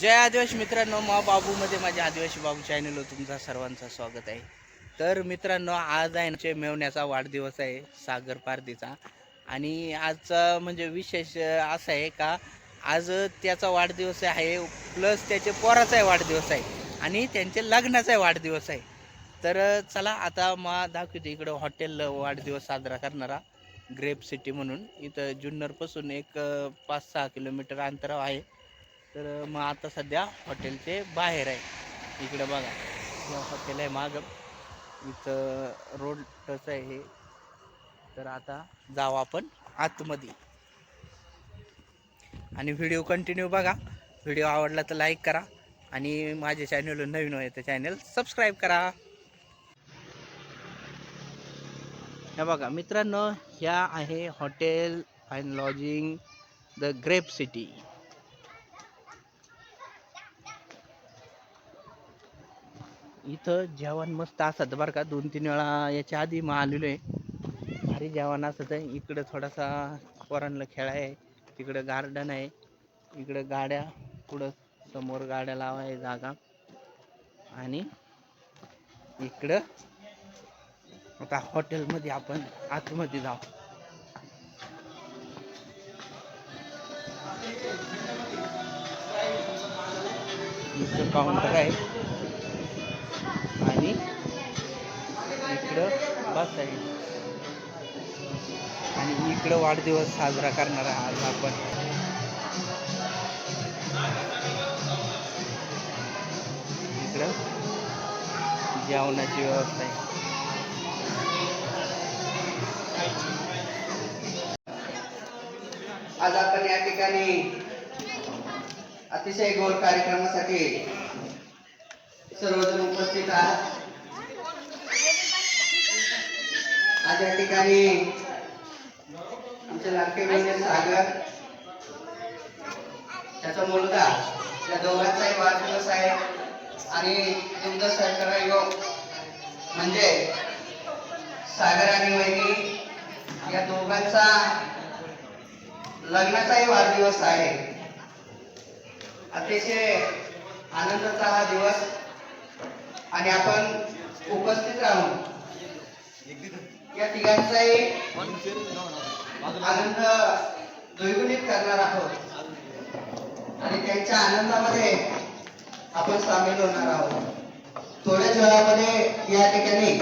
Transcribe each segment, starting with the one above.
जय आदिवासी मित्रांनो मा बाबूमध्ये माझ्या आदिवासी बाबू चॅनलवर तुमचा सर्वांचं स्वागत आहे. तर मित्रांनो आज आहे ना मेवण्याचा वाढदिवस आहे सागर पारदीचा आणि आजचा म्हणजे विशेष असा आहे का आज त्याचा वाढदिवस आहे प्लस त्याचे पोराचाही वाढदिवस आहे आणि त्यांचे लग्नाचाही वाढदिवस आहे. तर चला आता मा दाखवते इकडं हॉटेल वाढदिवस साजरा करणारा ग्रेप सिटी म्हणून. इथं जुन्नरपासून एक पाच सहा किलोमीटर अंतरावर आहे. तर मग आता सध्या हॉटेलचे बाहेर आहे. इकडं बघा. हे हॉटेल आहे मागं. इथं रोड टच आहे हे. तर आता जाऊ आपण आतमध्ये. आणि व्हिडिओ कंटिन्यू बघा. व्हिडिओ आवडला तर लाईक करा. आणि माझ्या चॅनलवर नवीन आहे तर चॅनल सबस्क्राईब करा. हे बघा मित्रांनो ह्या आहे hotel and lodging the Grape City इथं जेवण मस्त असत बरं का. दोन तीन वेळा याच्या आधी मग आलेलो आहे. भारी जेवण असत इकडं थोडासा पोरांना खेळा आहे. तिकडं गार्डन आहे. इकडं गाड्या पुढं समोर गाड्या लावाय जागा. आणि इकडं आता हॉटेलमध्ये आपण आतमध्ये जाऊ. इथं काउंटर आहे. बस आहे. आणि इकडं वाढदिवस साजरा करणार आज आपण. इकडं जेवणाची व्यवस्था आहे. आज आपण या ठिकाणी अतिशय गोड कार्यक्रमासाठी सर्वजण उपस्थित आहात. आज या ठिकाणी आमचे लाडके बहिणी सागर त्याचा मुलगा या दोघांचाही वाढदिवस आहे. आणि तुमचा सरकार योग म्हणजे सागर आणि वहिनी या दोघांचा लग्नाचाही वाढदिवस आहे. अतिशय आनंदाचा हा दिवस. आणि आपण उपस्थित राहून या तिघांचाही आनंद द्विगुणित करणार आहोत. आणि त्यांच्या आनंदामध्ये आपण सामील होणार आहोत. थोड्याच वेळामध्ये या ठिकाणी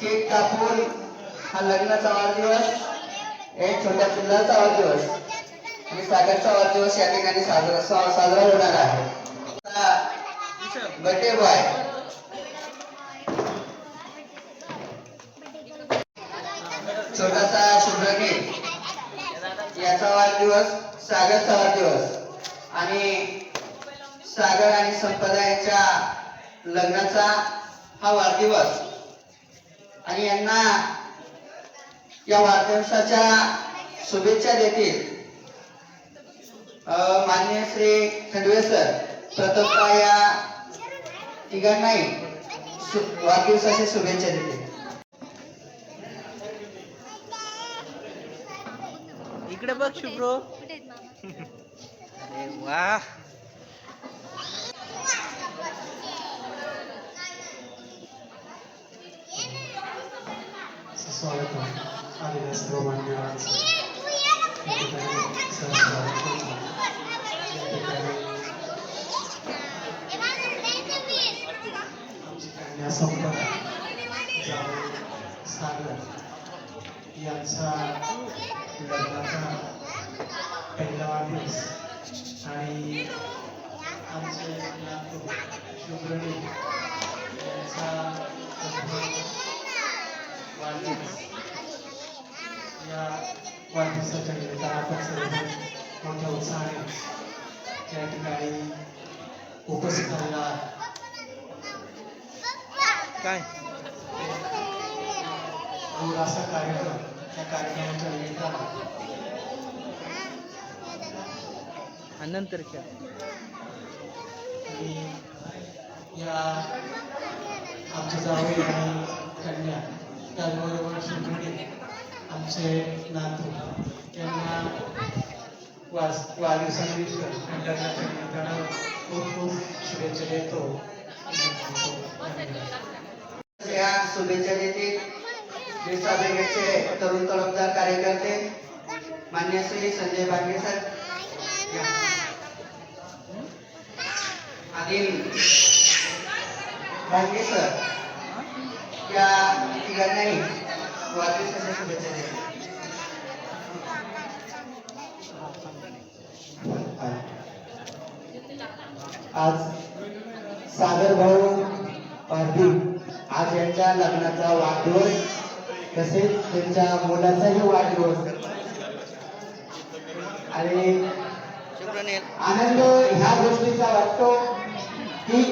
केक कापून हा लग्नाचा वाढदिवस एक छोट्या पिल्लाचा वाढदिवस आणि सागरचा वाढदिवस या ठिकाणी साजरा साजरा होणार आहे. Birthday boy. छोटासा शुभ्रगीत याचा वाढदिवस सागरचा वाढदिवस. आणि सागर आणि संपदा यांच्या लग्नाचा हा वाढदिवस. आणि यांना या वाढदिवसाच्या शुभेच्छा देतील अ, माननीय श्री खंडवे सर. प्रथमतः या तिघांनाही वाढदिवसाच्या शुभेच्छा देतील. इकडे बघ शुभ्रो. अरे वा. संपदा सागर यांचा लग्नाचा पहिला वाढदिवस आणि आमचे शुभ्रणी यांचा वाढदिवस या वाढदिवसाच्या निमित्तानं आपण सर्वजण मोठ्या उत्साहाने या ठिकाणी उपस्थित झालेला आहात. काय असा कार्यक्रम नंतर खेळ. या आमचे जावई आणि कन्या त्याचबरोबर शिवणी आमचे नातू यांना वास वाढदिवसानिमित्त निमित्तानं खूप खूप शुभेच्छा देतो. धन्यवाद या शुभेच्छा देतील बिरसा ब्रिगेडचे तरुण तळमदार कार्यकर्ते मान्य श्री संजय भांगे सर. आदिल भांगे सर. या तिघांनाही वाढदिवसाच्या शुभेच्छा देतील आज सागर भाऊ पारधी आज यांच्या लग्नाचा वाढदिवस. तसेच त्यांच्या मुलाचाही वाढदिवस. आणि आनंद ह्या गोष्टीचा वाटतो की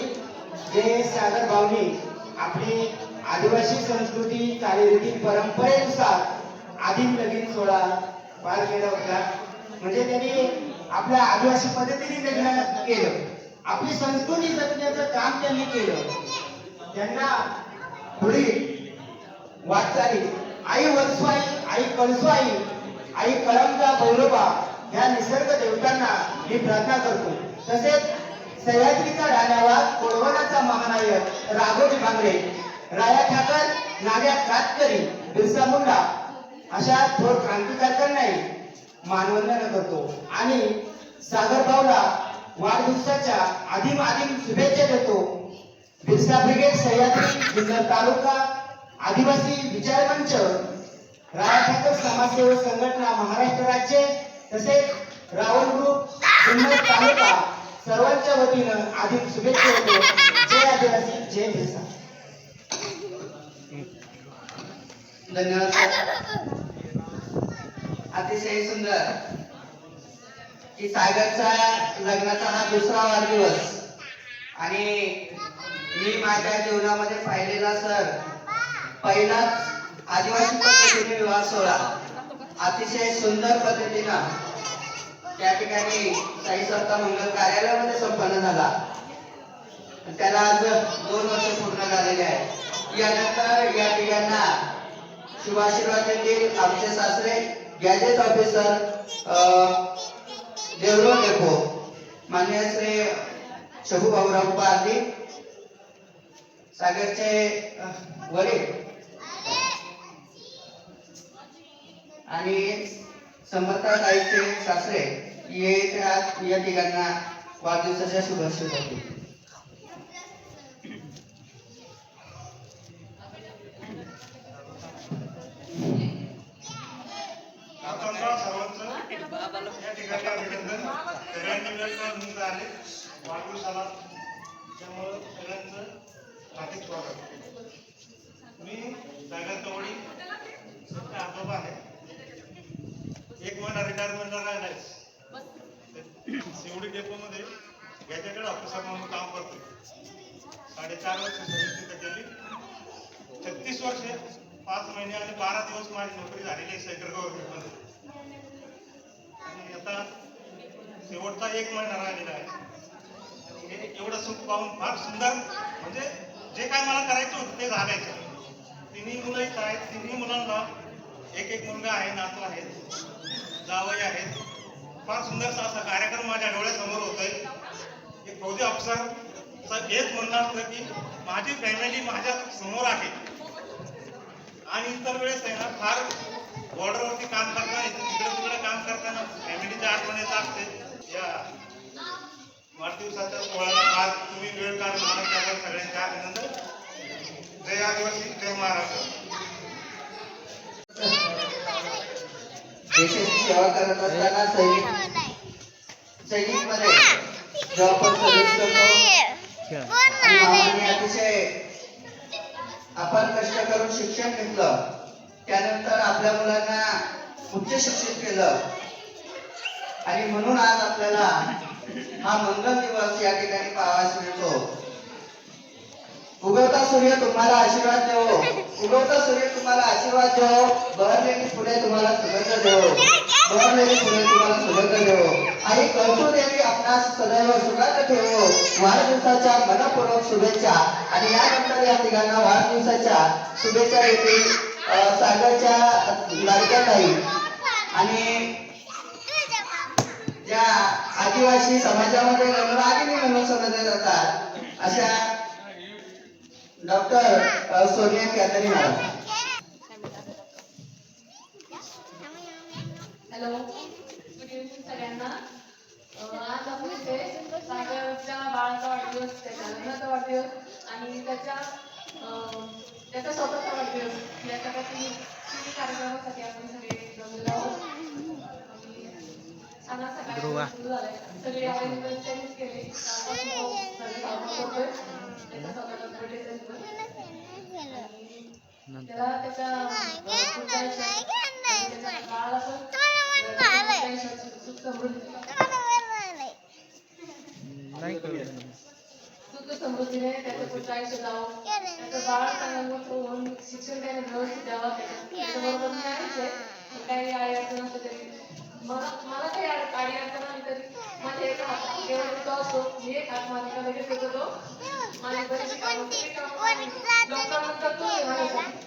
जे सागर भाऊनी आपली आदिवासी संस्कृती चालीरीती परंपरेनुसार आदिम लगीन सोहळा पार केला होता. म्हणजे त्यांनी आपल्या आदिवासी पद्धतीने लग्न केलं. आपली संस्कृती जपण्याचं काम त्यांनी केलं. त्यांना पुढे वाटचाली आई वरस्वाई आई कळसवाई आई कळमचा गौरवा ह्या निसर्ग देवतांना मी प्रार्थना करतो. तसेच सह्याद्रीचा राजावा कोळवणाचा महानायक राघोजी भांगरे राया ठाकर नाग्या कातकरी बिरसा मुंडा अशा थोर क्रांतिकारकांनाही मानवंदन करतो. आणि सागर भाऊला वाढदिवसाच्या आदिम आदिम शुभेच्छा देतो. बिरसा ब्रिगेड सह्याद्री जुन्नर तालुका आदिवासी विचार मंच राया समाजसेवक संघटना महाराष्ट्र राज्य तसेच रावण ग्रुप जुन्नर तालुका सर्वांच्या वतीनं अधिक शुभेच्छा देतो. जय आदिवासी जय भेसा धन्यवाद अतिशय सुंदर की सागरचा लग्नाचा हा दुसरा वाढदिवस. आणि मी माझ्या जीवनामध्ये पाहिलेला सर पहिलाच आदिवासी पद्धतीने विवाह सोहळा. अतिशय सुंदर पद्धतीनं त्या ठिकाणी साई सत्ता मंगल कार्यालयामध्ये संपन्न झाला. त्याला आज दोन वर्ष पूर्ण झालेले आहे. यानंतर या तिघांना शुभाशीर्वाद देतील आमचे सासरे गॅजेट ऑफिसर देवरो डेपो. मान्य श्री शभू भाऊराव पारधी सागरचे वडील. आणि समर्थ आईचे सासरे ये त्या- या ठिकाणा वाढदिवसाच्या शुभेच्छा देतो या वाढदिवसाला त्यामुळं सगळ्यांचं हार्दिक स्वागत मी सागर तवडी सध्या आजोबा आहे आता महिना रिटायरमेंटला राहिलाय शिवडी डेपोमध्ये गॅजेटेड ऑफिसर म्हणून काम करतो साडेचार वर्ष सर्व्हिस केली. छत्तीस वर्षे पाच महिने आणि बारा दिवस माझी नोकरी झालेली आहे सेंट्रल गव्हर्नमेंटमध्ये आणि आता शेवटचा एक महिना राहिलेला आहे. हे एवढं सुख पाहून फार सुंदर म्हणजे जे काय मला करायचं होतं ते झालायचं. तिन्ही मुलं इथं आहेत. तिन्ही मुलांना एक एक मुलगा आहे नातू आहे जावई आहेत. फार सुंदरसा असा कार्यक्रम माझ्या डोळ्यासमोर होतोय. एक फौजी अफसरचं हेच म्हणणं असतं की माझी फॅमिली माझ्यासमोर आहे. आणि इतर वेळेस आहे ना फार बॉर्डरवरती काम करताना इकडे तिकडे काम करताना फॅमिलीच्या आठवण येत असते. या वाढदिवसाच्या सोहळ्याला फार तुम्ही वेळ काढून मला त्यावर सगळ्यांचे अभिनंदन. जय आदिवासी जय महाराष्ट्र. देशाची सेवा करत असताना सैनिक सैनिकमध्ये जेव्हा आपण अतिशय आपण कष्ट करून शिक्षण घेतलं. त्यानंतर आपल्या मुलांना उच्च शिक्षित केलं. आणि म्हणून आज आपल्याला हा मंगल दिवस या ठिकाणी पाहावास मिळतो. उगवता सूर्य तुम्हाला आशीर्वाद देव. उगवता सूर्य तुम्हाला आशीर्वाद देव. बहरलेली फुले तुम्हाला सुगंध देव. बहरलेली फुले तुम्हाला सुगंध देव. आणि कळसू देवी आपणास सदैव सुगंध ठेवो. वाढदिवसाच्या मनपूर्वक शुभेच्छा. आणि यानंतर या तिघांना वाढदिवसाच्या शुभेच्छा देतील सागरच्या लाडक्या ताई आणि आदिवासी समाजामध्ये रंगवागिनी म्हणून समजले जातात अशा डॉक्टर सोनिया कॅथरी मॅडम हॅलो. गुड इव्हनिंग सगळ्यांना. आज आपण इथे सागरच्या बाळाचा वाढदिवस त्याच्या लग्नाचा वाढदिवस आणि त्याच्या त्याचा स्वतःचा वाढदिवस याच्यासाठी ध्रुवा समृद्धीने त्याचं पुढचं आयुष्य जावं त्याचं बाळ चांगलं होऊन शिक्षण त्याने व्यवस्थित द्यावं त्याच्या- काही आई अडचण असते तरी मला मला काही अडी अडचण तरी माझ्या एका हातात केवळ तो असतो मी एक हात माझ्या लगेच येतो तो माझी बरीचशी कामं सगळी कामं डॉक्टर म्हणतात तू आहे माझ्यासाठी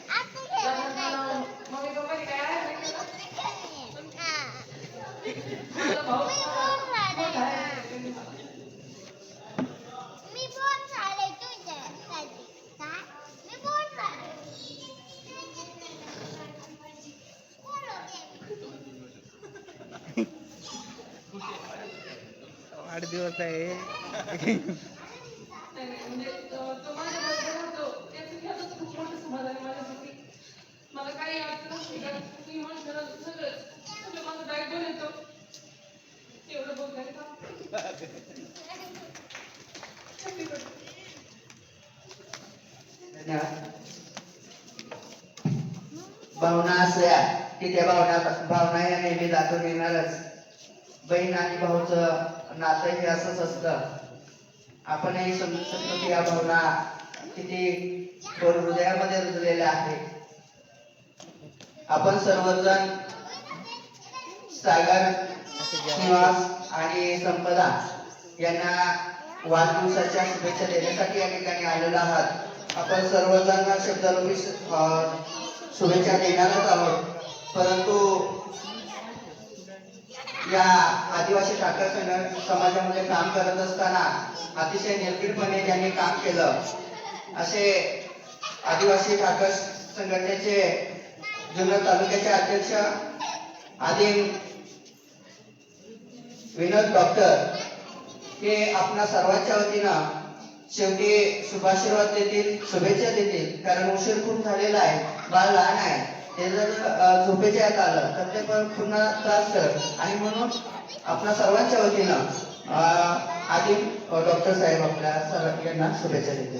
लग्नात मला मम्मी पप्पानी काय आहे माहिती का? माझा भाऊ मोठा आहे त्यांनी मला मी बोल झाले तुझ्यासाठी काय मी बोल झाले कोण होते वाढदिवस आहे नाही, म्हणजे तो तो माझ्या बरोबर होतो त्याचं खरंच खूप मोठं समाधान आहे माझ्यासाठी मला काही अडचण असली का मी म्हणतो ना सगळं सगळं माझं बॅकबोन येतो एवढं बोलण्याने काम Happy birthday. धन्यवाद भावना असल्या की त्या भावना भावना या नेहमी दाखवून येणारच बहीण आणि भाऊचं नातं हे असंच असतं. आपणही समजू शकतो की या भावना किती खोल हृदयामध्ये रुजलेल्या आहे आपण सर्वजण सागर निवास आणि संपदा यांना वाढदिवसाच्या शुभेच्छा देण्यासाठी या ठिकाणी आलेलो आहात. आपण सर्वजण शब्दरूपी शुभेच्छा देणारच आहोत. परंतु या आदिवासी ठाकर संघ- समाजामध्ये काम करत असताना अतिशय निर्भीडपणे त्यांनी काम केलं. असे आदिवासी ठाकर संघटनेचे जुन्नर तालुक्याचे अध्यक्ष आदिम विनोद डॉक्टर हे आपणा सर्वांच्या वतीनं शेवटी शुभाशीर्वाद देतील शुभेच्छा देतील. कारण उशीर खूप झालेला आहे बाळ लहान आहे. ते जर अ, झोपेच्या आलं तर ते पण पुन्हा त्रास करत. आणि म्हणून आपल्या सर्वांच्या वतीनं आधी डॉक्टर साहेब आपल्या सर शुभेच्छा देते.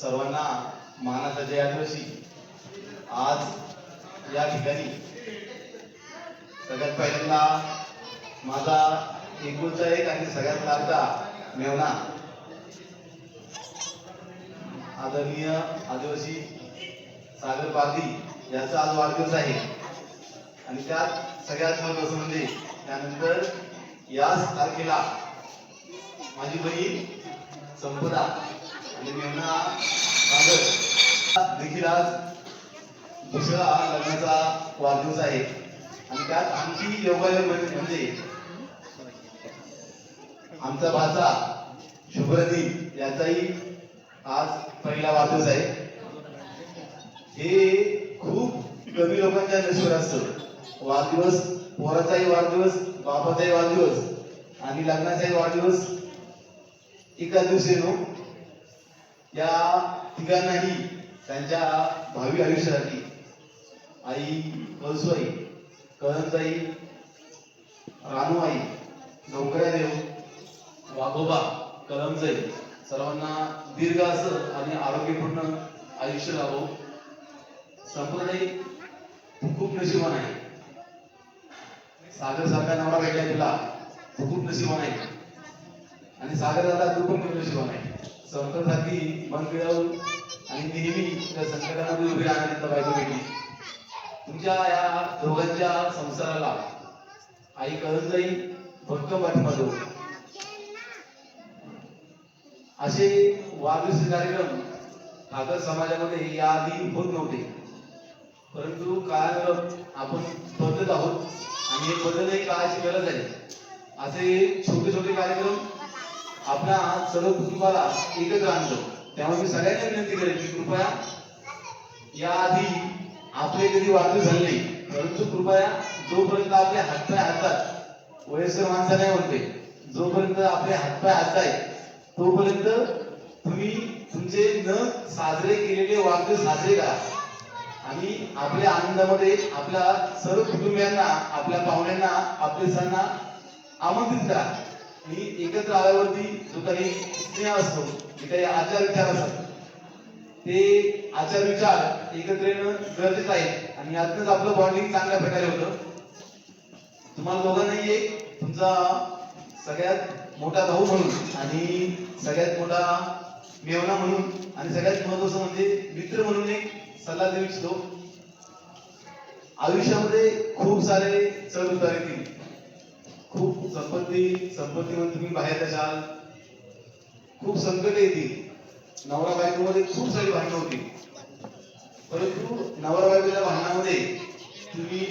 सर्वांना मानाचा जय आदिवासी. आज या ठिकाणी सगळ्यात पहिल्यांदा माझा एकूणचा एक आणि सगळ्यात लाडका मेवना आदरणीय आदिवासी सागर पारधी याचा आज वाढदिवस आहे. आणि त्यात सगळ्यात महत्वाचं म्हणजे त्यानंतर याच तारखेला माझी बहीण संपदा आणि मेवना सागर देखील आज दुसरा लग्नाचा वाढदिवस आहे. आणि त्यात आणखी योगायोग म्हणजे आमचा भाचा शुभ्रदीप याचाही आज पहिला वादच आहे. हे खूप कमी लोकांच्या नशिबात असतं. वाढदिवस पोराचाही वाढदिवस बापाचाही वाढदिवस आणि लग्नाचाही वाढदिवस एका दिवशी येतो या तिघांनाही त्यांच्या भावी आयुष्यासाठी आई कळसुआई कळंजाई रानूआई देव वाघोबा कलमजाई सर्वांना दीर्घ असं आणि आरोग्यपूर्ण आयुष्य लाभो. संप्रदाय खूप नशिबान आहे. सागर सारखा नवरा भेटला तुला. खूप नशिबान आहे. आणि सागर दादा तू पण खूप नशिबान आहे. संप्रदायाची मन मिळवून आणि नेहमी त्या संकटामध्ये उभी राहण्याचा बायको भेटली. तुमच्या या दोघांच्या संसाराला आई कळंजाई भक्कम पाठिंबा देऊ असे वादविवाद कार्यक्रम ठाकर समाजामध्ये याआधी होत नव्हते. परंतु काळानुरूप आपण बदलत आहोत आणि हे बदलही काळाची गरज आहे. असे छोटे छोटे कार्यक्रम आपल्या सर्व कुटुंबाला एकत्र आणतो. त्यामुळे मी सगळ्यांना विनंती करेन की कृपया याआधी आपले कधी वाढदिवस झाले नाही परंतु कृपया जोपर्यंत आपले हातपाय हातात वयस्कर माणसं नाही म्हणते जोपर्यंत आपले हातपाय हात आहेत तोपर्यंत तुम्ही तुमचे न साजरे केलेले वाद्य साजरे करा. आणि आपल्या आनंदामध्ये आपल्या सर्व कुटुंबियांना आपल्या पाहुण्यांना आपल्या आमंत्रित करा. आणि एकत्र आल्यावरती जो काही स्नेह असतो जे काही आचार विचार असतात ते आचार विचार एकत्र येणं गरजेचं आहे. आणि यातनंच आपलं बॉन्डिंग चांगल्या प्रकारे होतं. तुम्हाला दोघांनाही एक तुमचा सगळ्यात मोठा भाऊ म्हणून आणि सगळ्यात मोठा मेवना म्हणून आणि सगळ्यात महत्वाचं म्हणजे मित्र म्हणून एक सल्ला देऊ इच्छितो. आयुष्यामध्ये खूप सारे चढ उतार येतील खूप संपत्ती संपत्ती म्हणून तुम्ही बाहेर जाल खूप संकट येतील. नवरा बायकोमध्ये खूप सारी भांडणं होती परंतु नवरा बायकोच्या भांडणामध्ये तुम्ही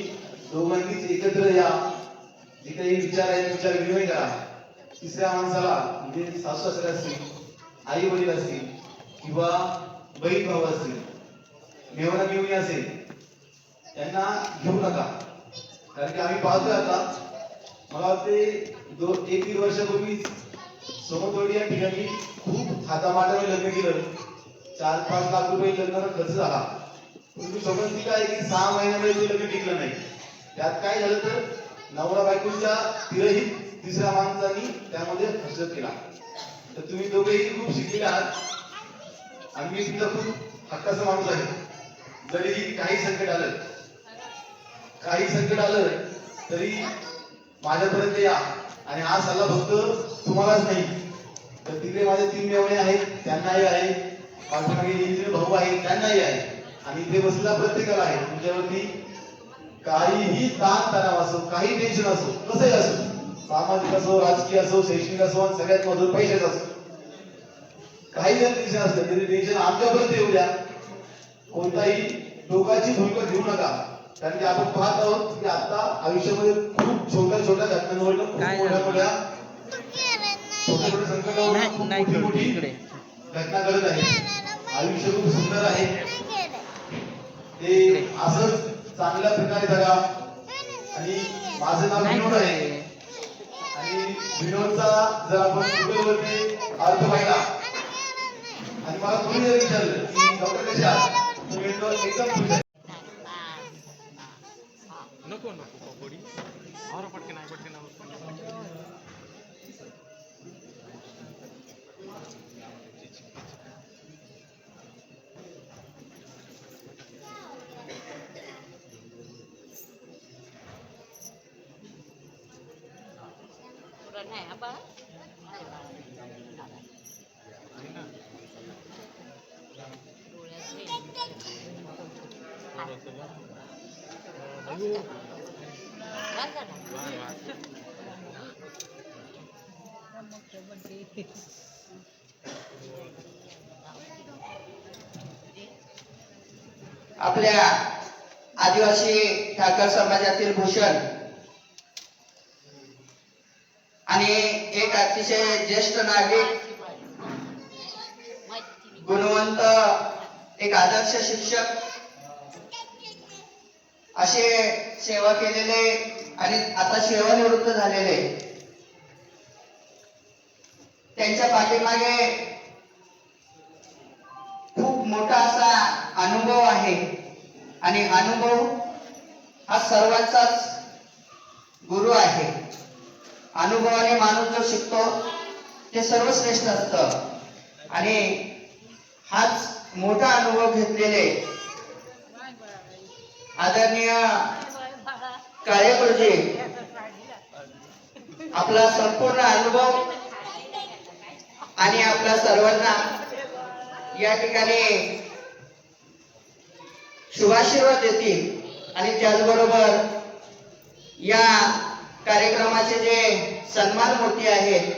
दोघांनीच एकत्र या. जे काही विचार आहेत विचार विनिमय करा. तिसऱ्या माणसाला म्हणजे सासू सासरे असतील आई वडील असतील किंवा बहीण भाऊ असतील मेवना मेवणी असेल त्यांना घेऊ नका. कारण की आम्ही पाहतोय आता मला वाटते दोन एक दीड वर्षापूर्वी समोर या ठिकाणी खूप हातामाटाने लग्न केलं. चार पाच लाख रुपये लग्नाचा खर्च झाला. परंतु समजती काय की सहा महिन्यामध्ये ते लग्न टिकलं नाही. त्यात काय झालं तर नवरा बायकोच्या तिरही तिसऱ्या माणसानी त्यामध्ये हस्तक्षेप केला. तर तुम्ही दोघेही खूप शिकलेले आहात. आणि मी तिथं खूप हक्काचा माणूस आहे. जरी काही संकट आलं काही संकट आलं तरी माझ्यापर्यंत या. आणि हा सल्ला फक्त तुम्हालाच नाही. तर तिकडे माझे तीन मेवणे आहेत त्यांनाही आहे. पाठीमागे इंजिनियर भाऊ आहेत त्यांनाही आहे. आणि इथे बसलेला प्रत्येकाला आहे. तुमच्यावरती काहीही ताण तणाव असो काही टेन्शन असो कसंही असो सामाजिक असो राजकीय असो शैक्षणिक असो आणि सगळ्यात महत्वाचं पैशाचं असो. काही जर टेन्शन असलं तरी टेन्शन आमच्यापर्यंत येऊ द्या. कोणताही टोकाची भूमिका घेऊ नका. कारण की आपण पाहत आहोत की आता आयुष्यामध्ये खूप छोट्या छोट्या घटनांवर मोठ्या? मोठ्या छोट्या छोट्या संकटावर खूप मोठी घटना घडत आहे. आयुष्य खूप सुंदर आहे. ते असंच चांगल्या प्रकारे जगा. आणि माझं नाव विनोद आहे. आणि विनोदचा जर आपण गुगलवरती अर्थ पाहिला आणि मला कोणी जर विचारलं की डॉक्टर कसे आहात? तर एकदम आपल्या आदिवासी ठाकर समाजातील भूषण आणि एक अतिशय ज्येष्ठ नागरिक गुणवंत एक आदर्श शिक्षक असे सेवा केलेले आणि आता सेवानिवृत्त झालेले. त्यांच्या पाठीमागे मोठा असा अनुभव आहे. आणि अनुभव हा सर्वांचाच गुरु आहे. अनुभवाने माणूस जो शिकतो ते सर्वश्रेष्ठ असतं. आणि हाच मोठा अनुभव घेतलेले आदरणीय काळे गुरुजी आपला संपूर्ण अनुभव आणि आपल्या सर्वांना या ठिकाणी शुभाशीर्वाद देतील. आणि त्याचबरोबर या कार्यक्रमाचे जे सन्मान मूर्ती आहेत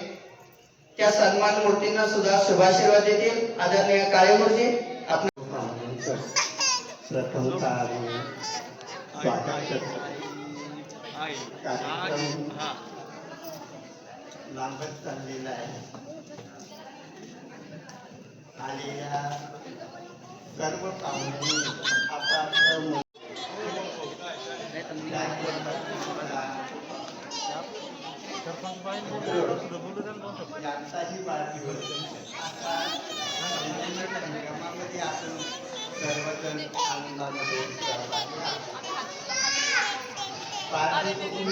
त्या सन्मान मूर्तींना सुद्धा शुभाशीर्वाद देतील. आदरणीय काळे गुरुजी आपण प्रथमचा स्वागत कार्यक्रम लांबच चाललेला आहे. आलेल्या सर्व पाहुणे आपापलं मत यांचाही वाढदिवस आता संपूर्ण कार्यक्रमामध्ये आपण सर्वजण आनंदामध्ये सहभागी आहोत. पारधी कुटुंब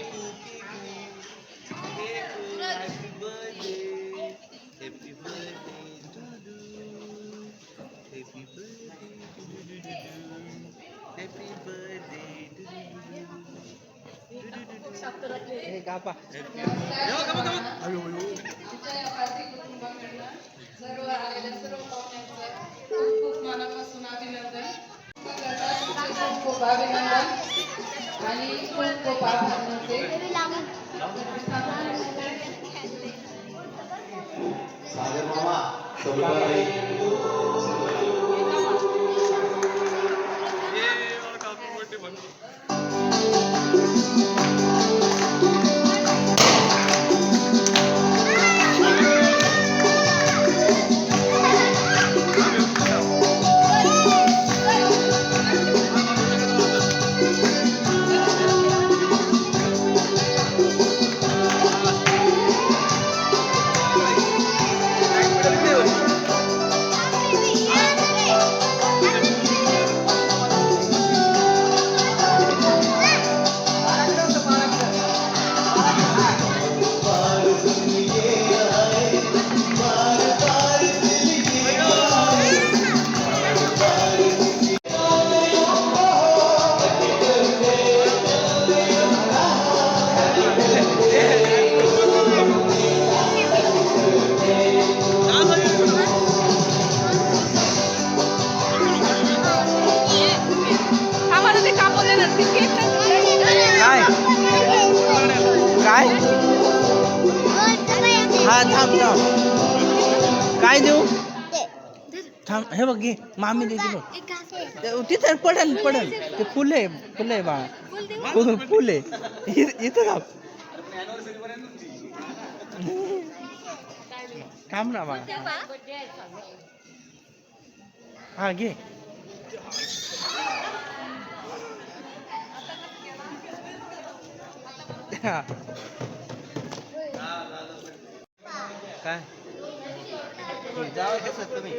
सर्व आलेल्या सर्व खूप खूप मनापासून अभिनंदन तुमचे खूप खूप अभिनंदन आणि खूप खूप आभार मानते सागर मामा बघ घे. मामी देते बघ. ते- तिथं पडल पडल. ते फुल आहे फुल आहे बाळा. फुल आहे. इथं थांब. थांब ना बाळा. हा? घे. हा. काय? कसं तुम्ही.